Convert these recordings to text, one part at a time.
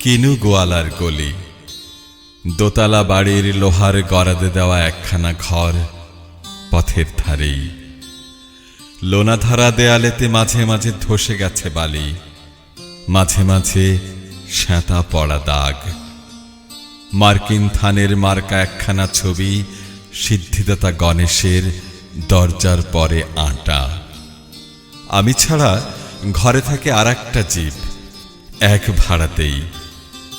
কিনু গোয়ালার গলি। দোতলা বাড়ির লোহার গরাদে দেওয়া একখানা ঘর পথের ধারেই। লোনাধারা দেয়ালেতে মাঝে মাঝে ধসে গেছে বালি। মাঝে মাঝে শ্যাঁতা পড়া দাগ। মার্কিন থানের মার্কা একখানা ছবি সিদ্ধিদাতা গণেশের দরজার পরে আটা। আমি ছাড়া ঘরে থাকে আর একটা জীব, এক ভাড়াতেই।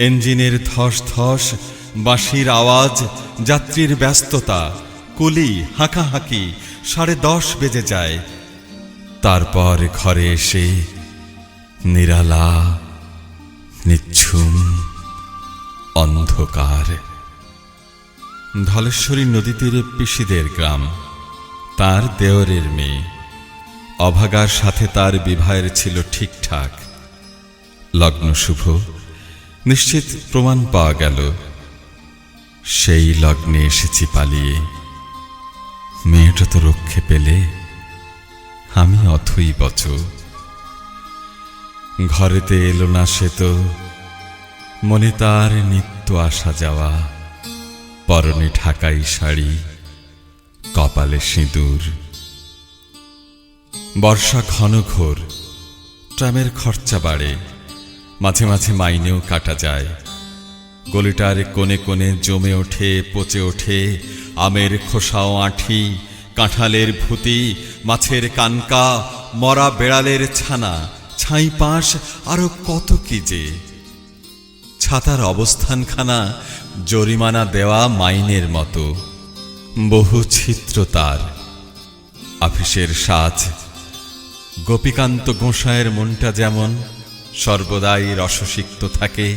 ইঞ্জিনের ধস ধস, বাঁশির আওয়াজ, যাত্রীর ব্যস্ততা, কুলি হাঁকাহাঁকি, সাড়ে দশ বেজে যায়। তারপর ঘরে এসে নিরালা, নিচ্ছুম, অন্ধকার। ধলেশ্বরী নদী তীরে পিসিদের গ্রাম, তার দেওরের মেয়ে। অভাগার সাথে তার বিবাহের ছিল ঠিকঠাক। লগ্ন শুভ নিশ্চিত প্রমাণ পাওয়া গেল। সেই লগ্নে এসেছি পালিয়ে। মেয়েটা তো রক্ষে পেলে। আমি অথই বচ ঘরেতে এলো না সে তো। মনে তার নিত্য আসা যাওয়া। পরনে ঢাকাই শাড়ি, কপালে সিঁদুর। বর্ষা ঘন ঘোর, ট্রামের খরচা বাড়ে। মাঝে মাঝে মাইনেও কাটা যায়। গলিটার কোণে কোণে জমে ওঠে, পচে ওঠে। আমের খোসাও আঁঠি, কাঁঠালের ভূতি, মাছের কানকা, মরা বেড়ালের ছানা, ছাই পাশ আরও কত কি যে। ছাতার অবস্থানখানা, জরিমানা দেওয়া মাইনের মতো। বহু ছিদ্র তার। আফিসের সাজ। গোপীকান্ত গোসাঁয়ের মনটা যেমন সর্বদাই রসসিক্ত থাকে।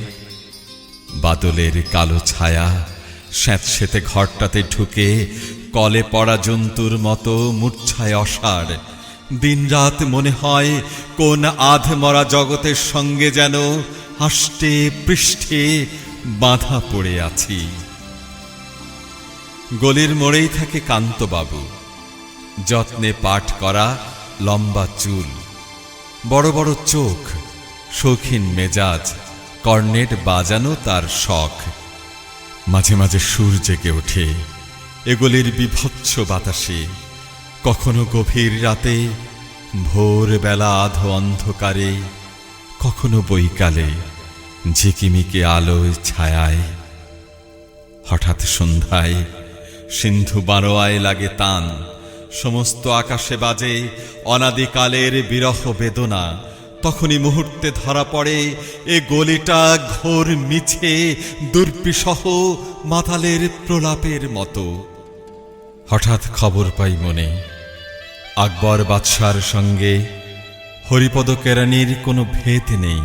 বাদলের কালো ছায়া স্যাঁতসেতে ঘরটাতে ঢুকে, কলে পড়া জন্তুর মতো মূর্ছায় অসার। দিনরাত মনে হয় কোন আধ মরা জগতের সঙ্গে যেন হাষ্টে পৃষ্ঠে বাঁধা পড়ে আছি। গলির মোড়েই থাকে কান্তবাবু। যত্নে পাঠ করা লম্বা চুল, বড় বড় চোখ শৌখিন মেজাজ, কর্নেট বাজানো তার শখ। মাঝে মাঝে সুর জেগে ওঠে, এগুলির বিভৎস বাতাসে। কখনো গভীর রাতে, ভোরবেলা আধো অন্ধকারে, কখনো বৈকালে, ঝিকিমিকে আলোয় ছায়ায়। হঠাৎ সন্ধ্যায় সিন্ধু বারোয়ায় লাগে তান, সমস্ত আকাশে বাজে অনাদিকালের বিরহ বেদনা তখনই মুহূর্তে ধরা পড়ে। এ গলিটা ঘোর মিছে দুর্বিসহ মাতালের প্রলাপের মতো। হঠাৎ খবর পাই মনে, আকবর বাদশার সঙ্গে হরিপদ কেরানির কোনো ভেদ নেই।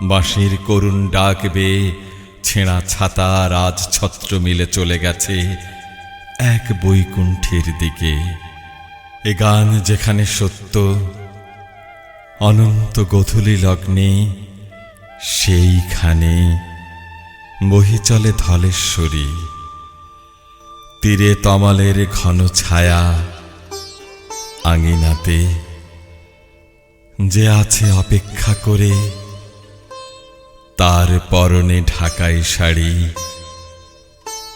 বাঁশির করুণ ডাক বেয়ে ছেঁড়া ছাতা, রাজছত্র মিলে চলে গেছে এক বৈকুণ্ঠের দিকে। এ গান যেখানে সত্য অনন্ত গধূলি লগ্নে, সেইখানে বহি চলে ধলেশ্বরী। তীরে তমালের ঘন ছায়া আঙিনাতে, যে আছে অপেক্ষা করে, তার পরনে ঢাকাই শাড়ি,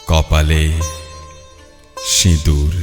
কপালে সিঁদুর।